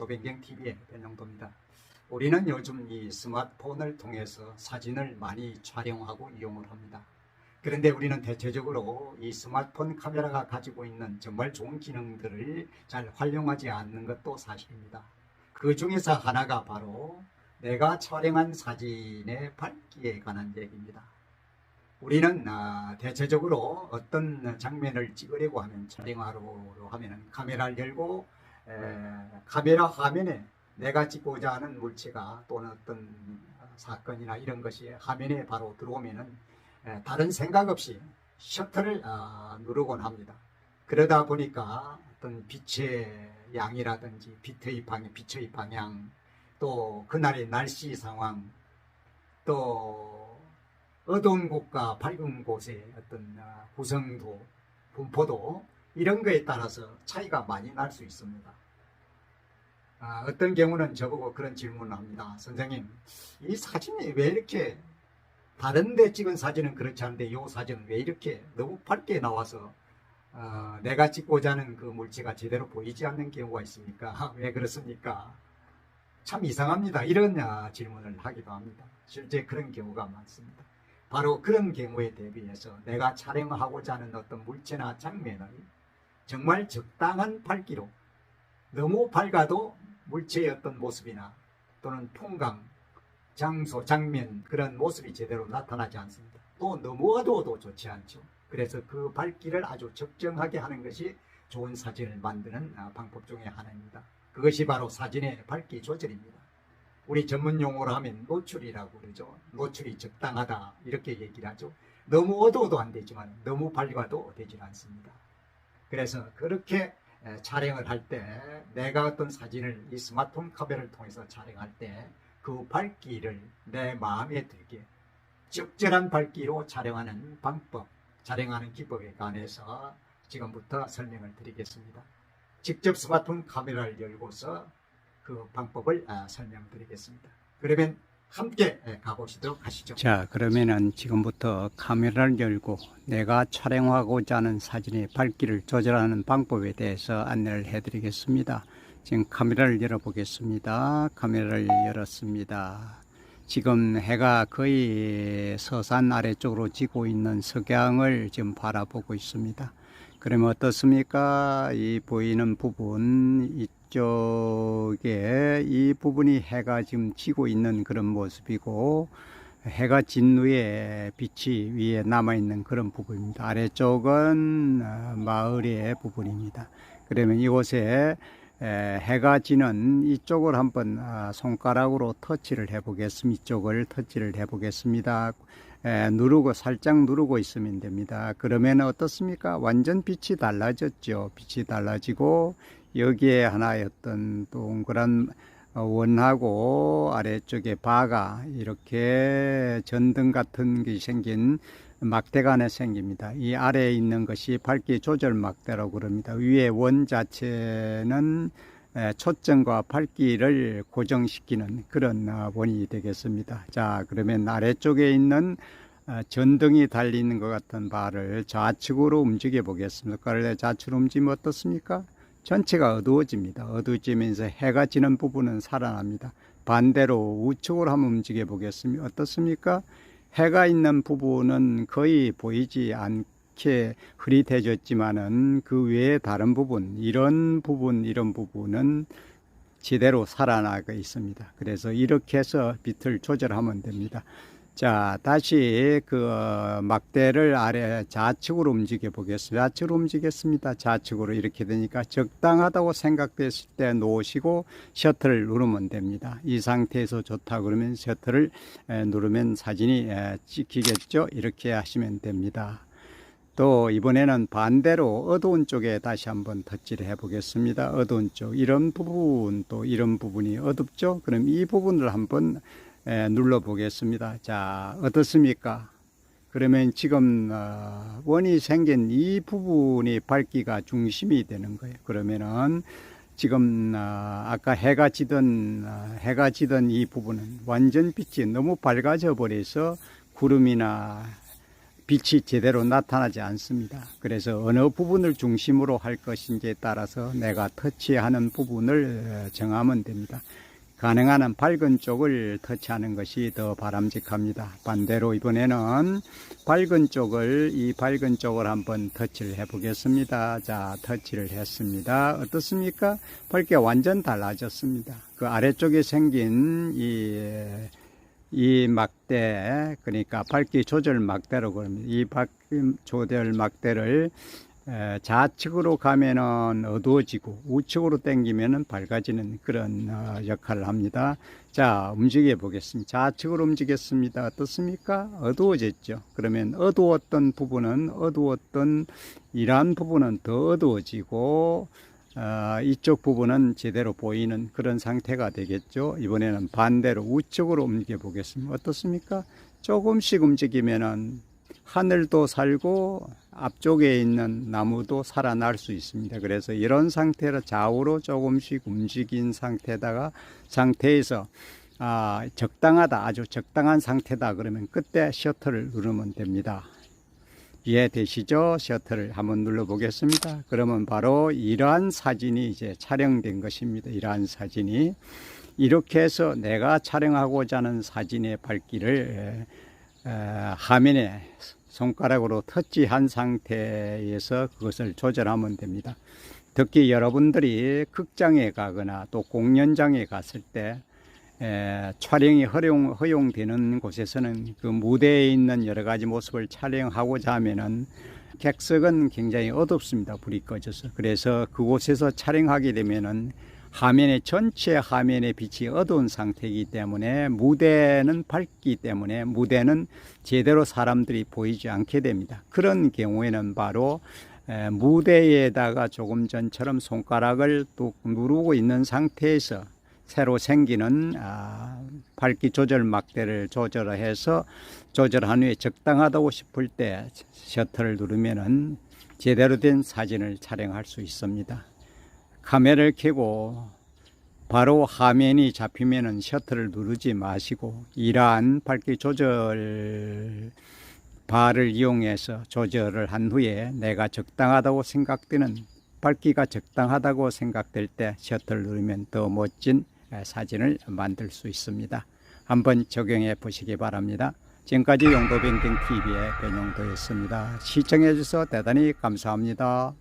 변영도 변경TV의 변영도입니다. 우리는 요즘 이 스마트폰을 통해서 사진을 많이 촬영하고 이용을 합니다. 그런데 우리는 대체적으로 이 스마트폰 카메라가 가지고 있는 정말 좋은 기능들을 잘 활용하지 않는 것도 사실입니다. 그 중에서 하나가 바로 내가 촬영한 사진의 밝기에 관한 얘기입니다. 우리는 아, 대체적으로 어떤 장면을 찍으려고 하면 촬영하려고 하면 카메라를 열고 에, 카메라 화면에 내가 찍고자 하는 물체가 또는 어떤 사건이나 이런 것이 화면에 바로 들어오면은 에, 다른 생각 없이 셔터를 아, 누르곤 합니다. 그러다 보니까 어떤 빛의 양이라든지 빛의 방향, 빛의 방향, 또 그날의 날씨 상황, 또 어두운 곳과 밝은 곳의 어떤 아, 구성도, 분포도 이런 거에 따라서 차이가 많이 날 수 있습니다. 아, 어떤 경우는 저보고 그런 질문을 합니다. 선생님, 이 사진이 왜 이렇게 다른 데 찍은 사진은 그렇지 않은데 이 사진은 왜 이렇게 너무 밝게 나와서 어, 내가 찍고자 하는 그 물체가 제대로 보이지 않는 경우가 있습니까? 왜 그렇습니까? 참 이상합니다. 이런 아, 질문을 하기도 합니다. 실제 그런 경우가 많습니다. 바로 그런 경우에 대비해서 내가 촬영하고자 하는 어떤 물체나 장면을 정말 적당한 밝기로 너무 밝아도 물체의 어떤 모습이나 또는 풍광, 장소, 장면 그런 모습이 제대로 나타나지 않습니다. 또 너무 어두워도 좋지 않죠. 그래서 그 밝기를 아주 적정하게 하는 것이 좋은 사진을 만드는 아, 방법 중에 하나입니다. 그것이 바로 사진의 밝기 조절입니다. 우리 전문 용어로 하면 노출이라고 그러죠. 노출이 적당하다 이렇게 얘기를 하죠. 너무 어두워도 안 되지만 너무 밝아도 되질 않습니다. 그래서 그렇게 에, 촬영을 할 때 내가 어떤 사진을 이 스마트폰 카메라를 통해서 촬영할 때 그 밝기를 내 마음에 들게 적절한 밝기로 촬영하는 방법, 촬영하는 기법에 관해서 지금부터 설명을 드리겠습니다. 직접 스마트폰 카메라를 열고서 그 방법을 아, 설명드리겠습니다. 그러면 함께 예, 가보시도록 하시죠. 자, 그러면은 지금부터 카메라를 열고 내가 촬영하고자 하는 사진의 밝기를 조절하는 방법에 대해서 안내를 해드리겠습니다. 지금 카메라를 열어보겠습니다. 카메라를 열었습니다. 지금 해가 거의 서산 아래쪽으로 지고 있는 석양을 지금 바라보고 있습니다. 그러면 어떻습니까? 이 보이는 부분, 이 쪽에 이 부분이 해가 지금 지고 있는 그런 모습이고, 해가 진 후에 빛이 위에 남아 있는 그런 부분입니다. 아래쪽은 어, 마을의 부분입니다. 그러면 이곳에 에, 해가 지는 이쪽을 한번 아, 손가락으로 터치를 해 보겠습니다. 이쪽을 터치를 해 보겠습니다. 에, 누르고 살짝 누르고 있으면 됩니다. 그러면 어떻습니까? 완전 빛이 달라졌죠. 빛이 달라지고 여기에 어떤 동그란 어, 원하고 아래쪽에 바가 이렇게 전등 같은 게 생긴 하나 생깁니다. 이 아래에 있는 것이 밝기 조절 막대라고 그럽니다. 위에 원 자체는 에, 초점과 밝기를 고정시키는 그런 어, 원이 되겠습니다. 자, 그러면 아래쪽에 있는 어, 전등이 달리는 것 같은 바를 좌측으로 움직여 보겠습니다. 그런데 좌측으로 움직이면 어떻습니까? 전체가 어두워집니다. 어두워지면서 해가 지는 부분은 살아납니다. 반대로 우측으로 한번 움직여 보겠습니다. 어떻습니까? 해가 있는 부분은 거의 보이지 않게 흐릿해졌지만은 그 외에 다른 부분, 이런 부분, 이런 부분은 제대로 살아나가 있습니다. 그래서 이렇게 해서 빛을 조절하면 됩니다. 자, 다시 그 어, 막대를 아래 좌측으로 움직여 보겠습니다. 좌측으로 움직였습니다. 좌측으로 이렇게 되니까 적당하다고 생각됐을 때 놓으시고 셔터를 누르면 됩니다. 이 상태에서 좋다 그러면 셔터를 에, 누르면 사진이 에, 찍히겠죠. 이렇게 하시면 됩니다. 또 이번에는 반대로 어두운 쪽에 다시 한번 터치를 해 보겠습니다. 어두운 쪽 이런 부분 또 이런 부분이 어둡죠. 그럼 이 부분을 한번 에, 눌러 보겠습니다. 자, 어떻습니까? 그러면 지금 어, 원이 생긴 이 부분이 밝기가 중심이 되는 거예요. 그러면은 지금 어, 아까 해가 지던 어, 해가 지던 이 부분은 완전 빛이 너무 밝아져 버려서 구름이나 빛이 제대로 나타나지 않습니다. 그래서 어느 부분을 중심으로 할 것인지에 따라서 내가 터치하는 부분을 정하면 됩니다. 가능한 한 밝은 쪽을 터치하는 것이 더 바람직합니다. 반대로 이번에는 밝은 쪽을 이 밝은 쪽을 한번 터치를 해 보겠습니다. 자, 터치를 했습니다. 어떻습니까? 밝게 완전 달라졌습니다. 그 아래쪽에 생긴 이, 이 막대, 그러니까 밝기 조절 막대로 그럽니다. 이 밝기 조절 막대를 에, 좌측으로 가면은 어두워지고 우측으로 당기면은 밝아지는 그런 어, 역할을 합니다. 자, 움직여 보겠습니다. 좌측으로 움직였습니다. 어떻습니까? 어두워졌죠. 그러면 어두웠던 부분은 어두웠던 이러한 부분은 더 어두워지고 어, 이쪽 부분은 제대로 보이는 그런 상태가 되겠죠. 이번에는 반대로 우측으로 움직여 보겠습니다. 어떻습니까? 조금씩 움직이면은 하늘도 살고 앞쪽에 있는 나무도 살아날 수 있습니다. 그래서 이런 상태로 좌우로 조금씩 움직인 상태다가 상태에서 아, 적당하다, 아주 적당한 상태다 그러면 그때 셔터를 누르면 됩니다. 이해되시죠? 셔터를 한번 눌러 보겠습니다. 그러면 바로 이러한 사진이 이제 촬영된 것입니다. 이러한 사진이 이렇게 해서 내가 촬영하고자 하는 사진의 밝기를 에, 에, 화면에 손가락으로 터치한 상태에서 그것을 조절하면 됩니다. 특히 여러분들이 극장에 가거나 또 공연장에 갔을 때 에, 촬영이 허용, 허용되는 곳에서는 그 무대에 있는 여러 가지 모습을 촬영하고자 하면은 객석은 굉장히 어둡습니다. 불이 꺼져서. 그래서 그곳에서 촬영하게 되면은 화면의 전체 화면의 빛이 어두운 상태이기 때문에 무대는 밝기 때문에 무대는 제대로 사람들이 보이지 않게 됩니다. 그런 경우에는 바로 에, 무대에다가 조금 전처럼 손가락을 뚝 누르고 있는 상태에서 새로 생기는 아, 밝기 조절 막대를 조절해서 조절한 후에 적당하다고 싶을 때 셔터를 누르면은 제대로 된 사진을 촬영할 수 있습니다. 카메라를 켜고 바로 화면이 잡히면은 셔터를 누르지 마시고 이러한 밝기 조절 바를 이용해서 조절을 한 후에 내가 적당하다고 생각되는 밝기가 적당하다고 생각될 때 셔터를 누르면 더 멋진 사진을 만들 수 있습니다. 한번 적용해 보시기 바랍니다. 지금까지 용도변경 TV의 변용도였습니다. 시청해 주셔서 대단히 감사합니다.